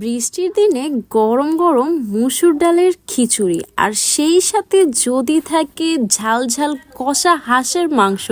বৃষ্টির দিনে গরম গরম মুসুর ডালের খিচুড়ি। আর সেই সাথে যদি থাকে ঝাল ঝাল কষা হাঁসের মাংস,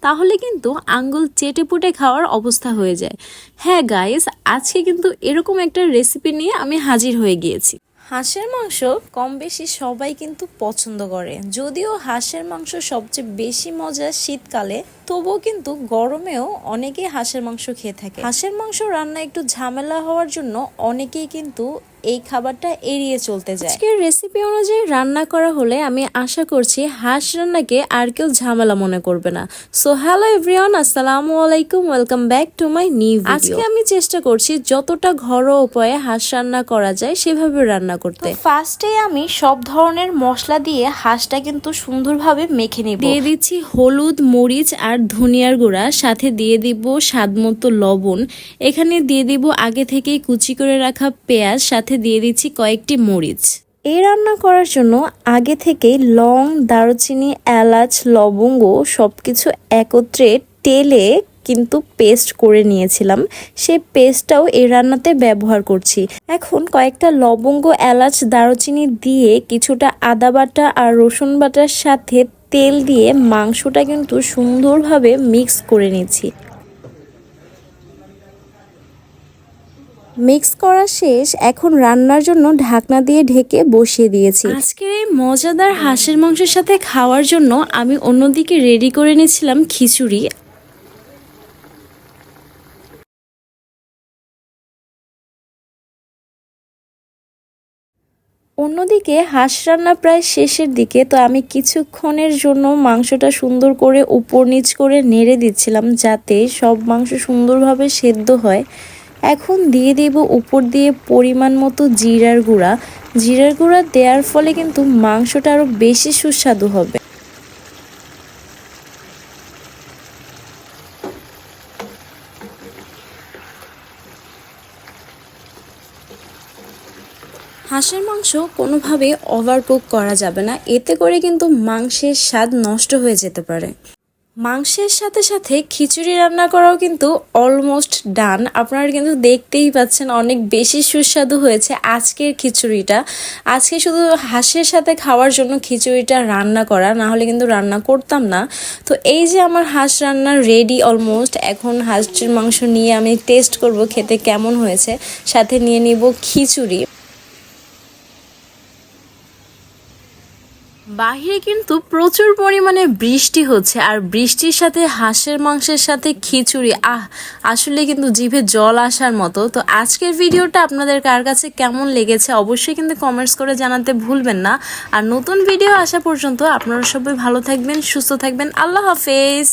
তাহলে কিন্তু আঙ্গুল চেটে পুটে খাওয়ার অবস্থা হয়ে যায়। হ্যাঁ গাইস আজকে কিন্তু এরকম একটা রেসিপি নিয়ে আমি হাজির হয়ে গিয়েছি। হাঁসের মাংস কম বেশি সবাই কিন্তু পছন্দ করে। যদিও হাঁসের মাংস সবচেয়ে বেশি মজা শীতকালে, তবুও কিন্তু গরমেও অনেকেই হাঁসের মাংস খেয়ে থাকে। হাঁসের মাংস রান্না একটু ঝামেলা হওয়ার জন্য অনেকেই কিন্তু এই খাবারটা এড়িয়ে চলতে যায়। আজকের রেসিপি অনুযায়ী রান্না করা হলে আমি আশা করছি হাঁস রান্নাকে আর কেউ ঝামেলা মনে করবে না। সো হ্যালো এভরিওয়ান আসসালামু আলাইকুম welcome back to my new আজকে আমি চেষ্টা করছি যতটা ঘরোয়া উপায়ে হাঁস রান্না করা যায় সেভাবে রান্না করতে। ফার্স্টে আমি সব ধরনের মশলা দিয়ে হাঁসটা কিন্তু সুন্দরভাবে মেখে নিব। দিয়ে দিচ্ছি হলুদ মরিচ আর ধনিয়ার গুঁড়া সাথে দিয়ে দিব স্বাদমতো লবণ। এখানে দিয়ে দিব আগে থেকেই কুচি করে রাখা পেঁয়াজ সাথে দিয়ে দিচ্ছি কয়েকটি মরিচ। এই রান্না করার জন্য আগে থেকেই লং, দারুচিনি, এলাচ, লবঙ্গ সব কিছু একত্রে টেলে কিন্তু পেস্ট করে নিয়েছিলাম। সেই পেস্টটাও এই রান্নাতে ব্যবহার করছি। এখন কয়েকটা লবঙ্গ, এলাচ, দারুচিনি দিয়ে কিছুটা আদা বাটা আর রসুন বাটার সাথে তেল দিয়ে মাংসটা কিন্তু সুন্দরভাবে মিক্স করে নিচ্ছি। মিক্স করা শেষ এখন রান্নার জন্য ঢাকনা দিয়ে ঢেকে বসিয়ে দিয়েছি। আজকের এই মজাদার হাঁসের মাংসের সাথে খাওয়ার জন্য আমি অন্যদিকে রেডি করে নিয়েছিলাম খিচুড়ি। অন্যদিকে হাঁস রান্না প্রায় শেষের দিকে তো আমি কিছুক্ষণের জন্য মাংসটা সুন্দর করে উপর নিচ করে নেড়ে দিচ্ছিলাম যাতে সব মাংস সুন্দরভাবে সেদ্ধ হয়। এখন দিয়ে দেব উপর দিয়ে পরিমাণ মতো জিরার গুঁড়া। জিরার গুঁড়া দেওয়ার ফলে কিন্তু মাংসটা আরও বেশি সুস্বাদু হবে। হাঁসের মাংস কোনোভাবে ওভারকুক করা যাবে না। এতে করে কিন্তু মাংসের স্বাদ নষ্ট হয়ে যেতে পারে। মাংসের সাথে সাথে খিচুড়ি রান্না করাও কিন্তু অলমোস্ট ডান আপনারা কিন্তু দেখতেই পাচ্ছেন অনেক বেশি সুস্বাদু হয়েছে আজকের খিচুড়িটা। আজকে শুধু হাঁসের সাথে খাওয়ার জন্য খিচুড়িটা রান্না করা, না হলে কিন্তু রান্না করতাম না। তো এই যে আমার হাঁস রান্না রেডি অলমোস্ট এখন হাঁসের মাংস নিয়ে আমি টেস্ট করব খেতে কেমন হয়েছে। সাথে নিয়ে নিব খিচুড়ি। বাহিরে কিন্তু প্রচুর পরিমাণে বৃষ্টি হচ্ছে, আর বৃষ্টির সাথে হাঁসের মাংসের সাথে খিচুড়ি, আহ, আসলে কিন্তু জিভে জল আসার মতো। তো আজকের ভিডিওটা আপনাদের কার কাছে কেমন লেগেছে অবশ্যই কিন্তু কমেন্টস করে জানাতে ভুলবেন না। আর নতুন ভিডিও আসা পর্যন্ত আপনারা সবাই ভালো থাকবেন, সুস্থ থাকবেন। আল্লাহ হাফেজ।